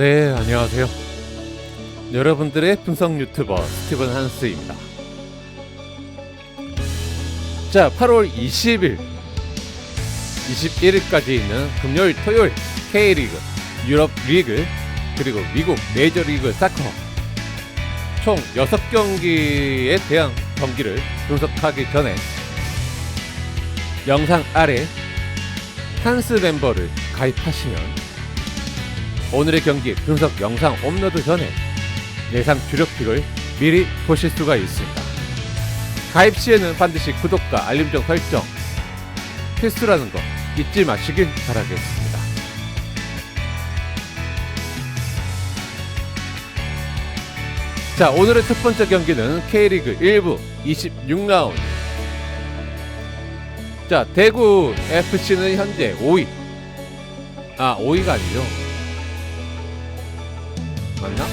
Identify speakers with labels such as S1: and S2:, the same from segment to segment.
S1: 네, 안녕하세요. 여러분들의 분석 유튜버 스티븐 한스입니다. 자, 8월 20일, 21일까지 있는 금요일, 토요일 K리그, 유럽 리그, 그리고 미국 메이저리그 사커 총 6경기에 대한 경기를 분석하기 전에 영상 아래 한스 멤버를 가입하시면 오늘의 경기 분석 영상 업로드 전에 예상 주력픽을 미리 보실 수가 있습니다. 가입 시에는 반드시 구독과 알림정 설정 필수라는 거 잊지 마시길 바라겠습니다. 자, 오늘의 첫 번째 경기는 K리그 1부 26라운드. 자, 대구 FC는 현재 5위. 아, 5위가 아니죠. 맞나?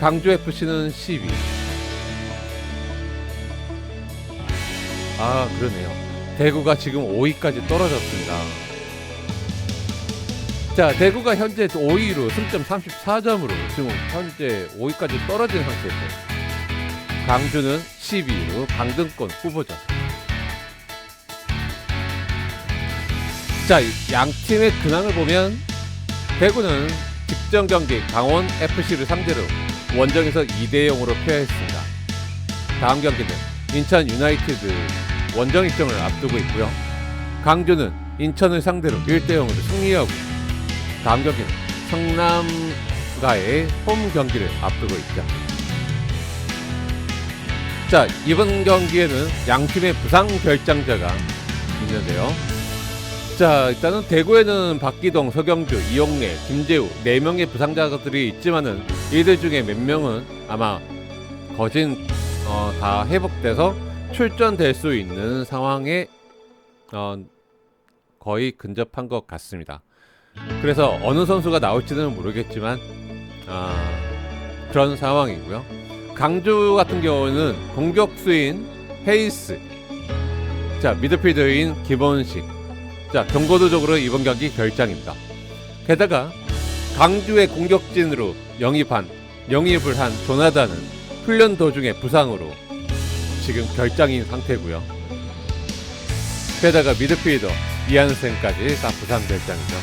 S1: 강주 FC는 10위. 아, 그러네요. 대구가 지금 5위까지 떨어졌습니다. 자, 대구가 현재 5위로 승점 34점으로 지금 현재 5위까지 떨어진 상태고 강주는 12위로 강등권 후보죠. 자, 양 팀의 근황을 보면 대구는 직전 경기 강원 FC를 상대로 원정에서 2대 0으로 패했습니다. 다음 경기는 인천 유나이티드 원정 일정을 앞두고 있고요. 강주는 인천을 상대로 1대 0으로 승리하고 다음 경기는 성남과의 홈 경기를 앞두고 있죠. 자, 이번 경기에는 양 팀의 부상 결장자가 있는데요. 자, 일단은 대구에는 박기동, 서경주, 이용래, 김재우 네 명의 부상자들이 있지만은 이들 중에 몇 명은 아마 거진 어, 다 회복돼서 출전될 수 있는 상황에 어, 거의 근접한 것 같습니다. 그래서 어느 선수가 나올지는 모르겠지만 아, 그런 상황이고요. 강주 같은 경우는 공격수인 헤이스, 자 미드필더인 김원식, 자 경고도적으로 이번 경기 결장입니다. 게다가 강주의 공격진으로 영입한 영입을 한 조나단은 훈련 도중에 부상으로 지금 결장인 상태고요. 게다가 미드필더 이한센까지 다 부상 결장이죠.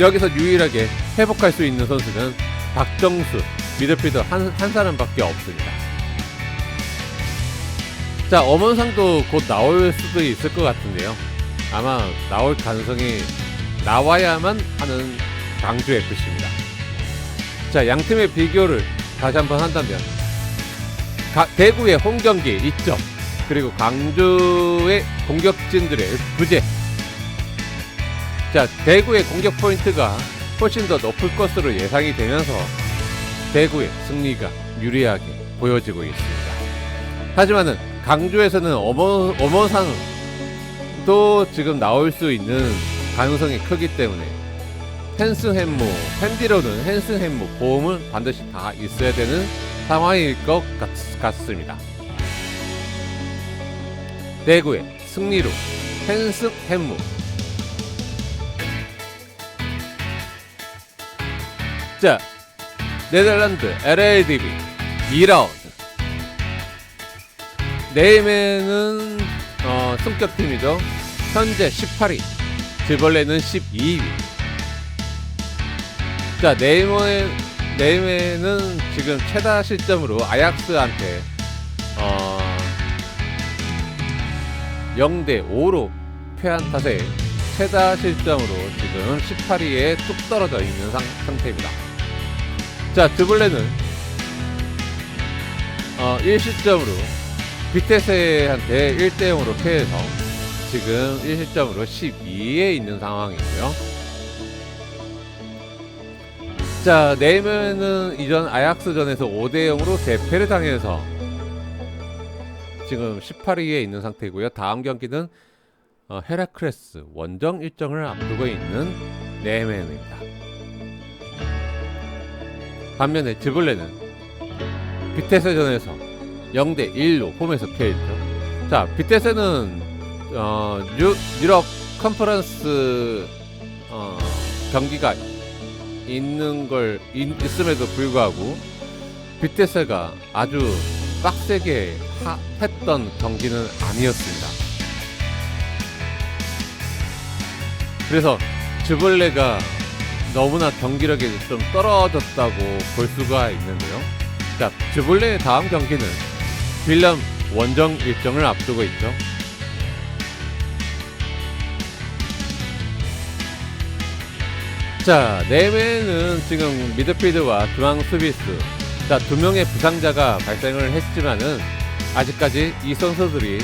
S1: 여기서 유일하게 회복할 수 있는 선수는 박정수 미드필더 한, 한 사람밖에 없습니다. 자 엄원상도 곧 나올 수도 있을 것 같은데요. 아마 나올 가능성이 나와야만 하는 강주 FC입니다. 자 양 팀의 비교를 다시 한번 한다면 가- 대구의 홈 경기 2점 그리고 강주의 공격진들의 부재 자, 대구의 공격 포인트가 훨씬 더 높을 것으로 예상이 되면서 대구의 승리가 유리하게 보여지고 있습니다. 하지만은 강주에서는 어머 어머상 도 지금 나올 수 있는 가능성이 크기 때문에 헨스 햄모, 펜디로는 헨스 햄모 보험은 반드시 다 있어야 되는 상황일 것 같, 같습니다. 대구의 승리로 헨스 햄모 자, 네덜란드 LLDB 2라운드. 네이맨은 어, 승격팀이죠. 현재 18위. 드벌레는 12위. 자, 네이먼의 네이맨은 지금 최다 실점으로 아약스한테 어, 0대 5로 패한 탓에 최다 실점으로 지금 18위에 뚝 떨어져 있는 상, 상태입니다. 자, 드블레는 어, 1실점으로 비테세한테 1대 0으로 패해서 지금 1실점으로 12위에 있는 상황이고요. 자, 네이면은 이전 아약스전에서 5대 0으로 대패를 당해서 지금 18위에 있는 상태고요. 다음 경기는 어, 헤라크레스 원정 일정을 앞두고 있는 네이맨입니다. 반면에 드블레는 비테세전에서 0대 1로 홈에서 패했죠. 자, 비테세는 어, 유, 유럽 컨퍼런스 어, 경기가 있는 걸 있, 있음에도 불구하고 비테스가 아주 빡세게 하, 했던 경기는 아니었습니다. 그래서 즈벌레가 너무나 경기력이 좀 떨어졌다고 볼 수가 있는데요. 자, 즈벌레의 다음 경기는 빌람 원정 일정을 앞두고 있죠. 자, 네메는 지금 미드필드와 중앙 수비수 자, 두 명의 부상자가 발생을 했지만은 아직까지 이 선수들이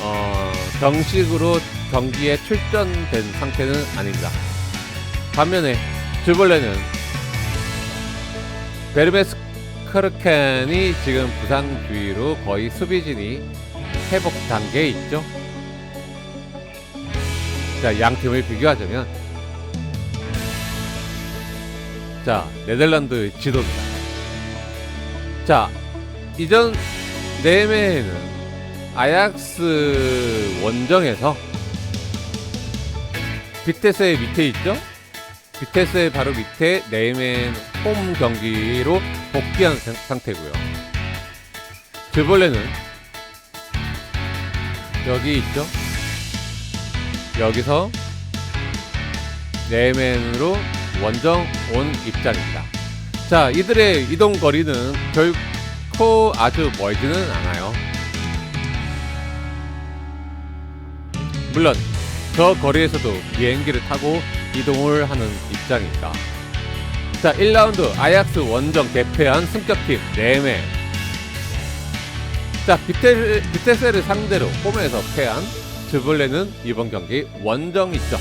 S1: 어, 정식으로 경기에 출전된 상태는 아닙니다. 반면에 즈벌레는 베르메스 크르켄이 지금 부상 주의로 거의 수비진이 회복 단계에 있죠. 자, 양 팀을 비교하자면 자, 네덜란드 지도입니다. 자, 이전 네메는 아약스 원정에서 비테스의 밑에 있죠? 비테스의 바로 밑에 네이멘 홈 경기로 복귀한 상- 상태고요. 드벌레는 여기 있죠? 여기서 네이멘으로 원정 온 입장입니다. 자, 이들의 이동 거리는 결코 아주 멀지는 않아요. 물론 저 거리에서도 비행기를 타고 이동을 하는 입장입니다. 자, 1라운드 아약스 원정 대패한 승격팀 4매. 자, 비테, 비테세를 상대로 홈에서 패한 즈블레는 이번 경기 원정이죠.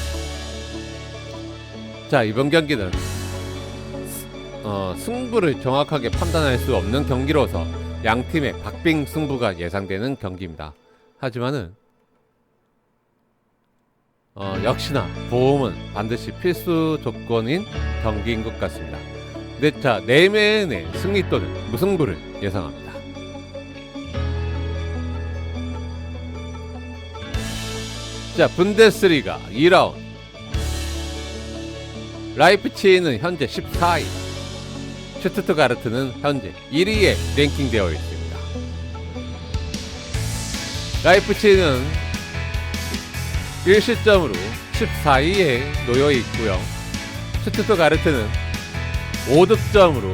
S1: 자, 이번 경기는 어, 승부를 정확하게 판단할 수 없는 경기로서 양 팀의 박빙 승부가 예상되는 경기입니다. 하지만은 어, 역시나 보험은 반드시 필수 조건인 경기인 것 같습니다. 네, 자, 네맨의 승리 또는 무승부를 예상합니다. 자, 분데스리가 2라운드. 라이프치히는 현재 14위. 슈투트가르트는 현재 1위에 랭킹되어 있습니다. 라이프치히는 1실점으로 14위에 놓여 있고요. 슈투트가르트는 5득점으로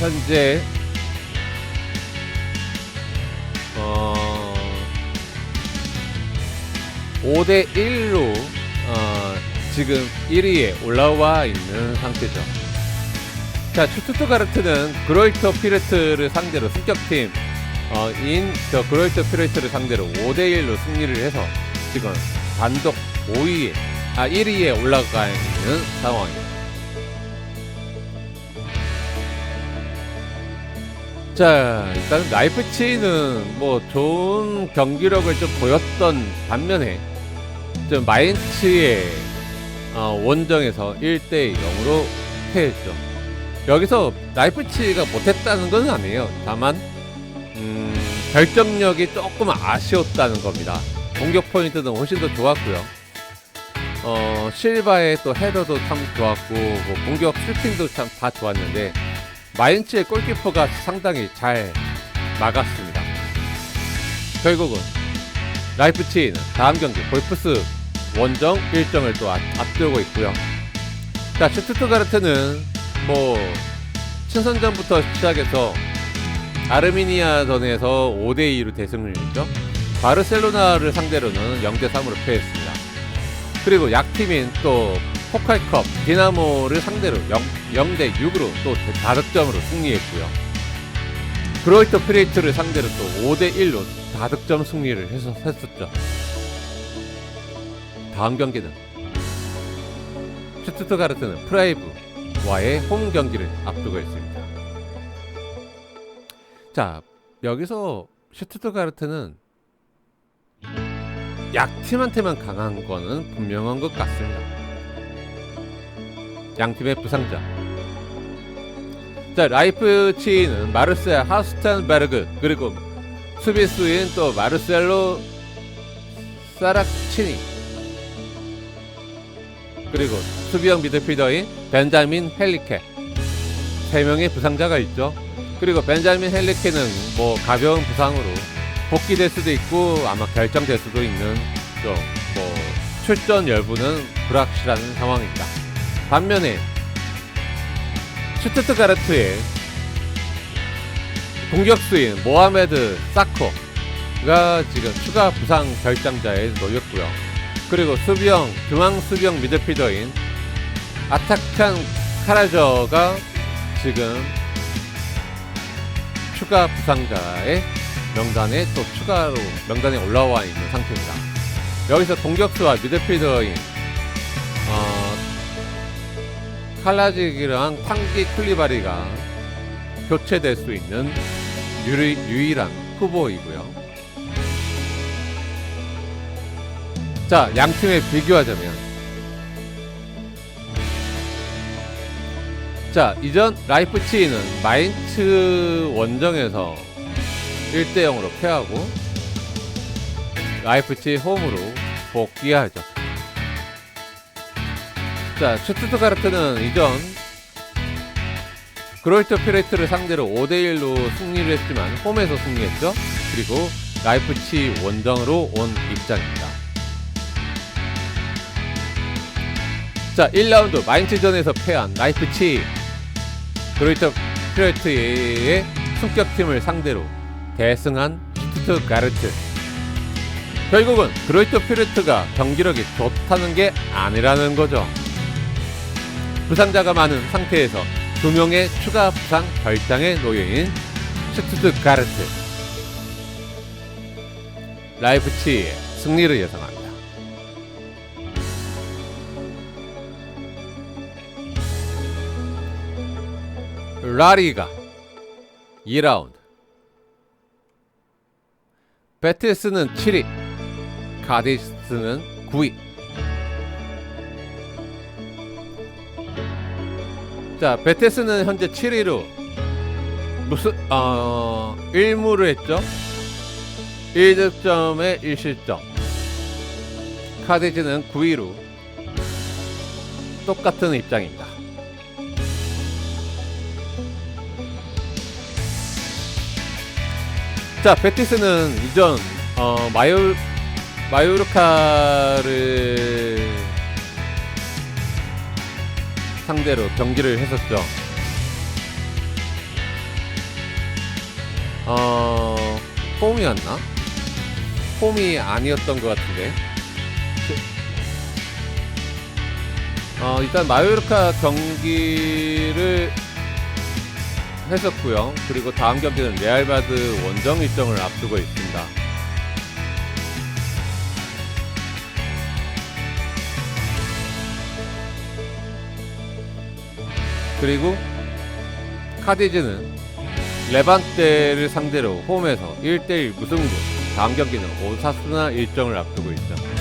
S1: 현재 어 5대 1로 어 지금 1위에 올라와 있는 상태죠. 자, 슈투트가르트는 그로이터 피레트를 상대로 승격팀 어, 인저 그로이터 피레트를 상대로 5대 1로 승리를 해서 지금 단독 5위에 아 1위에 올라가 있는 상황입니다. 자, 일단 라이프치히는 뭐 좋은 경기력을 좀 보였던 반면에 좀 마인츠의 어, 원정에서 1대 0으로 패했죠. 여기서 라이프치히가 못했다는 건 아니에요. 다만 음, 결정력이 조금 아쉬웠다는 겁니다. 공격 포인트는 훨씬 더 좋았고요. 어, 실바의 또 헤더도 참 좋았고 뭐 공격 슈팅도 참 다 좋았는데 마인츠의 골키퍼가 상당히 잘 막았습니다. 결국은 라이프치히는 다음 경기 볼프스 원정 일정을 또 앞, 앞두고 있고요. 자, 슈투트가르트는 뭐 친선전부터 시작해서 아르미니아전에서 5대 2로 대승을 했죠. 바르셀로나를 상대로는 0대 3으로 패했습니다. 그리고 약팀인 또 포칼컵 디나모를 상대로 0, 0대 6으로 또 다득점으로 승리했고요. 그로이터 프레이트를 상대로 또 5대 1로 다득점 승리를 해서 했었죠. 다음 경기는 슈투트가르트는 프라이브와의 홈 경기를 앞두고 있습니다. 자, 여기서 슈투트가르트는 약팀한테만 강한 거는 분명한 것 같습니다. 양팀의 부상자. 자, 라이프치히는 마르세아 하스탄베르그 그리고 수비수인 또 마르셀로 사락치니 그리고 수비형 미드필더인 벤자민 헬리케 세 명의 부상자가 있죠. 그리고 벤자민 헬리케는 뭐 가벼운 부상으로 복귀될 수도 있고 아마 결정될 수도 있는 좀뭐 출전 여부는 불확실한 상황입니다. 반면에 슈투트가르트의 공격수인 모하메드 사코가 지금 추가 부상 결정자에 놓였고요. 그리고 수비형 중앙 수비형 미드필더인 아타칸 카라저가 지금 추가 부상자의 명단에 또 추가로 명단에 올라와 있는 상태입니다. 여기서 공격수와 미드필더인 어, 칼라직이랑 탕기 쿨리바리가 교체될 수 있는 유리, 유일한 후보이고요. 자, 양 팀에 비교하자면 자, 이전 라이프치히는 마인츠 원정에서 1대 0으로 패하고 라이프치히 홈으로 복귀하죠. 자, 슈투트가르트는 이전 그로이터 피레트를 상대로 5대 1로 승리를 했지만 홈에서 승리했죠. 그리고 라이프치 원정으로 온 입장입니다. 자, 1라운드 마인츠전에서 패한 라이프치 그로이터 피레트의 승격팀을 상대로 대승한 슈투트가르트 결국은 그로이터 피레트가 경기력이 좋다는 게 아니라는 거죠. 부상자가 많은 상태에서 두 명의 추가 부상 결장에 놓여있는 슈투트가르트 라이프치히의 승리를 예상합니다. 라리가 2라운드 베티스는 7위 카디스는 9위 자, 베테스는 현재 7위로 무슨 어 1무를 했죠. 1득점에 1실점. 카디즈는 9위로 똑같은 입장입니다. 자, 베티스는 이전 어 마요 마요르카를 상대로 경기를 했었죠. 어, 홈이었나? 홈이 아니었던 것 같은데. 어, 일단 마요르카 경기를 했었고요. 그리고 다음 경기는 레알바드 원정 일정을 앞두고 있습니다. 그리고 카디즈는 레반테를 상대로 홈에서 1대1 무승부 다음 경기는 오사스나 일정을 앞두고 있죠.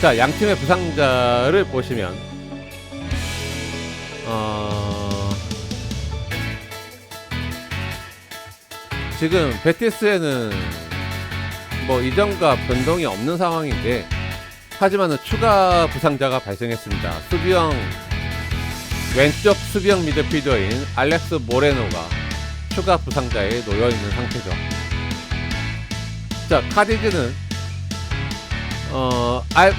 S1: 자, 양 팀의 부상자를 보시면 어... 지금 베티스에는 뭐 이전과 변동이 없는 상황인데 하지만은 추가 부상자가 발생했습니다. 수비형 왼쪽 수비형 미드필더인 알렉스 모레노가 추가 부상자에 놓여 있는 상태죠. 자 카디즈는 어 알,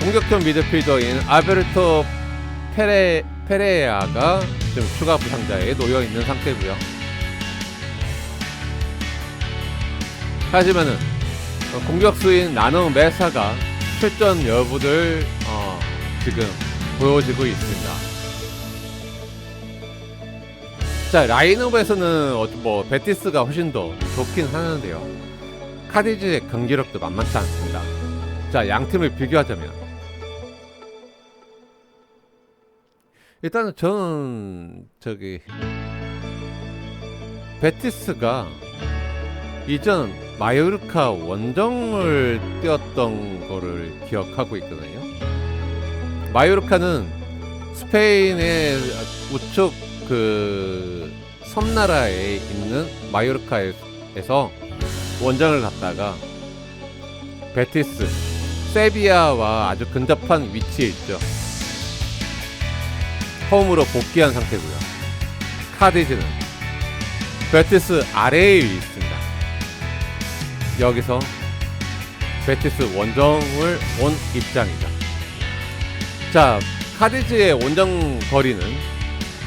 S1: 공격형 미드필더인 알베르토 페레 페레아가 지금 추가 부상자에 놓여 있는 상태고요. 하지만은 어, 공격수인 나노 메사가 출전 여부를 어, 지금 보여지고 있습니다. 자 라인업에서는 어, 뭐 베티스가 훨씬 더 좋긴 하는데요. 카디즈의 경기력도 만만치 않습니다. 자 양 팀을 비교하자면 일단은 저는 저기 베티스가 이전 마요르카 원정을 뛰었던 거를 기억하고 있거든요. 마요르카는 스페인의 우측 그 섬나라에 있는 마요르카에서 원정을 갔다가 베티스, 세비야와 아주 근접한 위치에 있죠. 홈으로 복귀한 상태고요. 카디즈는 베티스 아래에 있습니다. 여기서 베티스 원정을 온 입장이죠. 자, 카디즈의 원정 거리는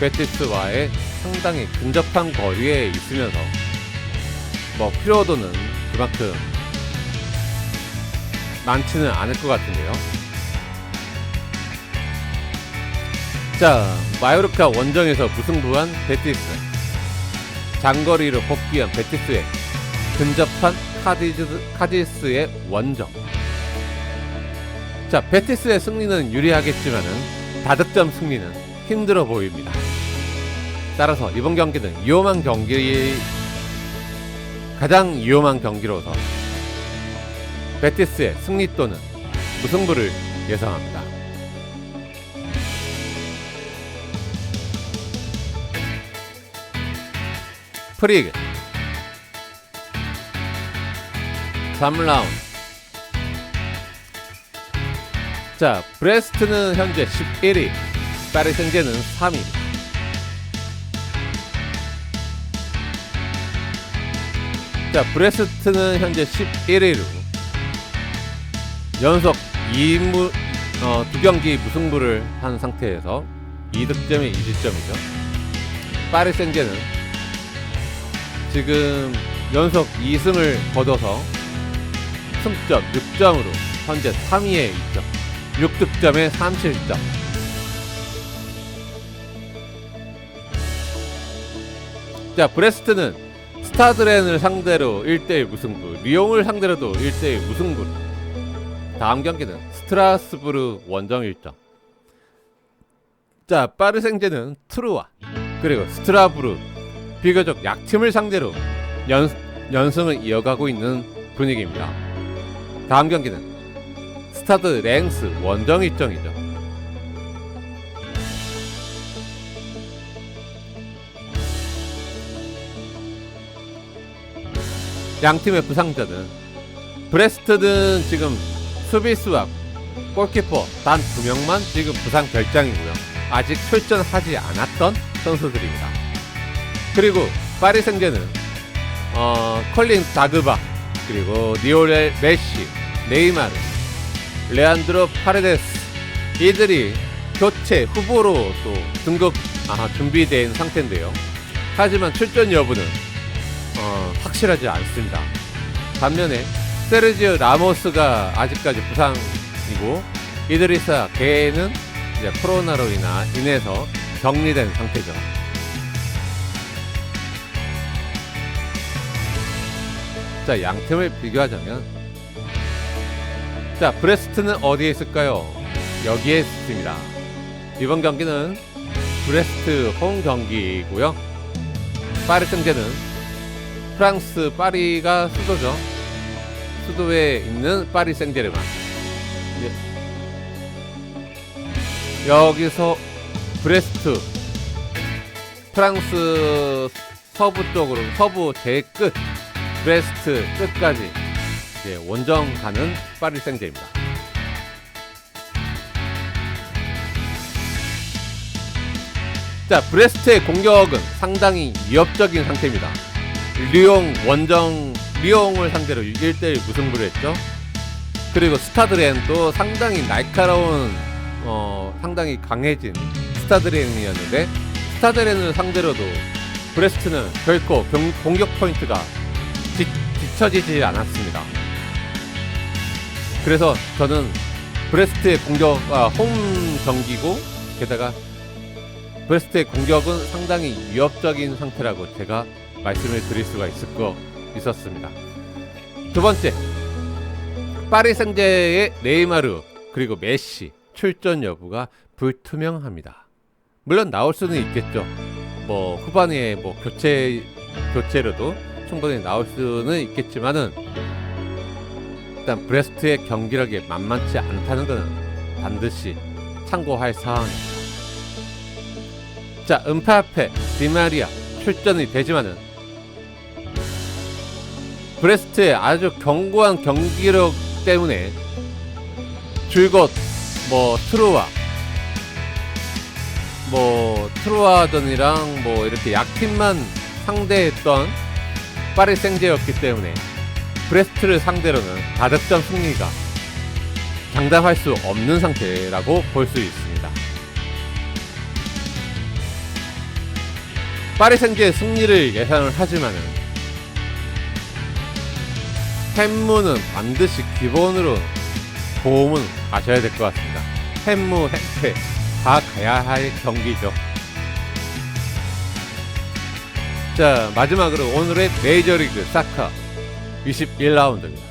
S1: 베티스와의 상당히 근접한 거리에 있으면서 뭐 피로도는 그만큼 많지는 않을 것 같은데요. 자, 마요르카 원정에서 무승부한 베티스. 장거리로 복귀한 베티스의 근접한 카디즈, 카디스의 원정. 자, 베티스의 승리는 유리하겠지만은 다득점 승리는 힘들어 보입니다. 따라서 이번 경기는 위험한 경기 가장 위험한 경기로서 베티스의 승리 또는 무승부를 예상합니다. 프리그 3라운드. 자 브레스트는 현재 11위 파리 생제는 3위. 자 브레스트는 현재 11위로 연속 2무, 어, 두 경기 무승부를 한 상태에서 2득점에 20점이죠 파리 생제는 지금 연속 2승을 거둬서 승점 6점으로 현재 3위에 있죠. 6득점에 3실점. 자, 브레스트는 스타드렌을 상대로 1대1 무승부, 리옹을 상대로도 1대1 무승부. 다음 경기는 스트라스부르 원정 일정. 자, 파르생제는 트루와 그리고 스트라부르 비교적 약팀을 상대로 연, 연승을 이어가고 있는 분위기입니다. 다음 경기는 스타드 랭스 원정 일정이죠. 양 팀의 부상자는 브레스트는 지금 수비수와 골키퍼 단 두 명만 지금 부상 결장이고요. 아직 출전하지 않았던 선수들입니다. 그리고 파리 생제는 어, 컬린 다그바 그리고 니오렐 메시, 네이마르, 레안드로 파레데스 이들이 교체 후보로 또 등급 아, 준비된 상태인데요. 하지만 출전 여부는 어, 확실하지 않습니다. 반면에 세르지오 라모스가 아직까지 부상이고 이드리사 게는 이제 코로나로 인해서 격리된 상태죠. 자, 양 팀을 비교하자면 자, 브레스트는 어디에 있을까요? 여기에 있습니다. 이번 경기는 브레스트 홈 경기이고요. 파리 승제는 프랑스 파리가 수도죠. 수도에 있는 파리 생제르만. 예. 여기서 브레스트 프랑스 서부 쪽으로 서부 제일 끝 브레스트 끝까지 이제 원정 가는 파리 생제입니다. 자, 브레스트의 공격은 상당히 위협적인 상태입니다. 리옹 원정 리옹을 상대로 1대1 무승부를 했죠. 그리고 스타드렌도 상당히 날카로운 어, 상당히 강해진 스타드렌이었는데 스타드렌을 상대로도 브레스트는 결코 경, 공격 포인트가 뒤, 뒤처지지 않았습니다. 그래서 저는 브레스트의 공격 아, 홈 경기고 게다가 브레스트의 공격은 상당히 위협적인 상태라고 제가 말씀을 드릴 수가 있을 거 있었습니다. 두 번째 파리 생제의 네이마르 그리고 메시 출전 여부가 불투명합니다. 물론 나올 수는 있겠죠. 뭐 후반에 뭐 교체 교체로도 충분히 나올 수는 있겠지만은 일단 브레스트의 경기력이 만만치 않다는 것은 반드시 참고할 사항입니다. 자, 은파페, 디마리아 출전이 되지만은 브레스트의 아주 견고한 경기력 때문에 줄곧 뭐 트루와 뭐 트루아전이랑 뭐 이렇게 약팀만 상대했던 파리 생제였기 때문에 브레스트를 상대로는 다득점 승리가 장담할 수 없는 상태라고 볼 수 있습니다. 파리 생제의 승리를 예상을 하지만은 햄무는 반드시 기본으로 도움은 가셔야 될 것 같습니다. 햄무, 햄페 다 가야 할 경기죠. 자 마지막으로 오늘의 메이저리그 사카 21라운드입니다.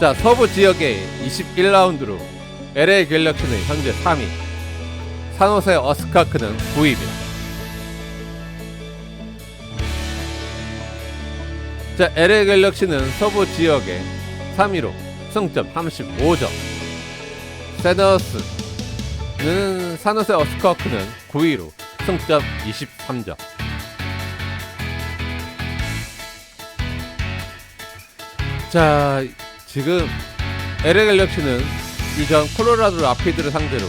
S1: 자 서부 지역의 21라운드로 LA 갤럭시는 현재 3위, 산호세 어스카크는 9위입니다. 자 LA 갤럭시는 서부 지역의 3위로 승점 35점, 세너스는 산호세 어스카크는 9위로 승점 23점. 자, 지금 LA 갤럭시는 이전 콜로라도 라피드를 상대로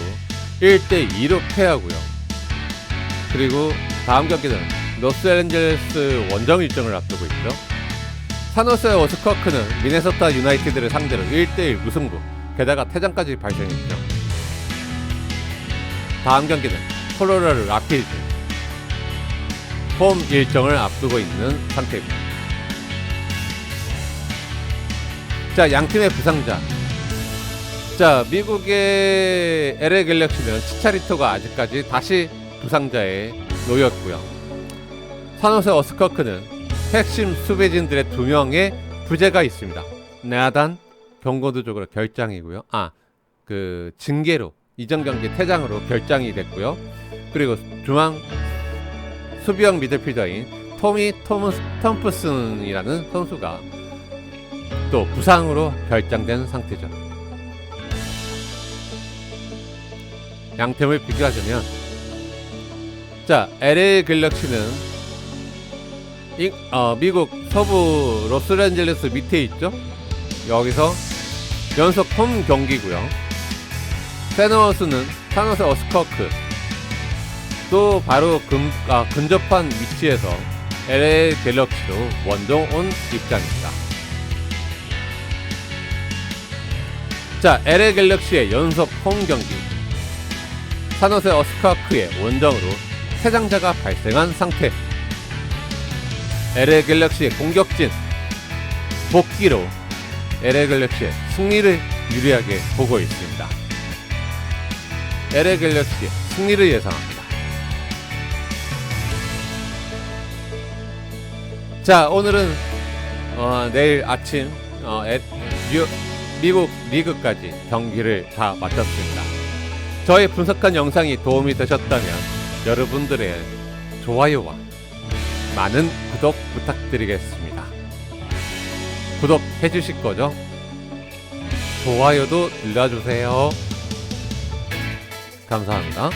S1: 1대 2로 패하고요. 그리고 다음 경기는 로스앤젤레스 원정 일정을 앞두고 있죠. 사노스 오스커크는 미네소타 유나이티드를 상대로 1대1 무승부, 게다가 퇴장까지 발생했죠. 다음 경기는 콜로라도 라피드 홈 일정을 앞두고 있는 상태입니다. 자, 양 팀의 부상자. 자, 미국의 LA 갤럭시는 치차리토가 아직까지 다시 부상자에 놓였고요. 산호세 어스커크는 핵심 수비진들의 두 명의 부재가 있습니다. 나단 경고도적으로 결장이고요. 아, 그 징계로 이전 경기 퇴장으로 결장이 됐고요. 그리고 중앙 수비형 미드필더인 토미 토무스 톰프슨이라는 선수가 또 부상으로 결장된 상태죠. 양 팀을 비교하자면 자 LA 갤럭시는 이, 어, 미국 서부 로스앤젤레스 밑에 있죠. 여기서 연속 홈 경기고요. 세너스는 사노스 어스커크 또 바로 근, 아, 근접한 위치에서 LA 갤럭시로 원정 온 입장입니다. 자, LA 갤럭시의 연속 홈 경기. 사노세 어스카크의 원정으로 퇴장자가 발생한 상태. LA 갤럭시의 공격진 복귀로 LA 갤럭시의 승리를 유리하게 보고 있습니다. LA 갤럭시의 승리를 예상합니다. 자, 오늘은 어, 내일 아침 어, 에, 뉴, 미국 리그까지 경기를 다 마쳤습니다. 저의 분석한 영상이 도움이 되셨다면 여러분들의 좋아요와 많은 구독 부탁드리겠습니다. 구독해 주실 거죠? 좋아요도 눌러주세요. 감사합니다.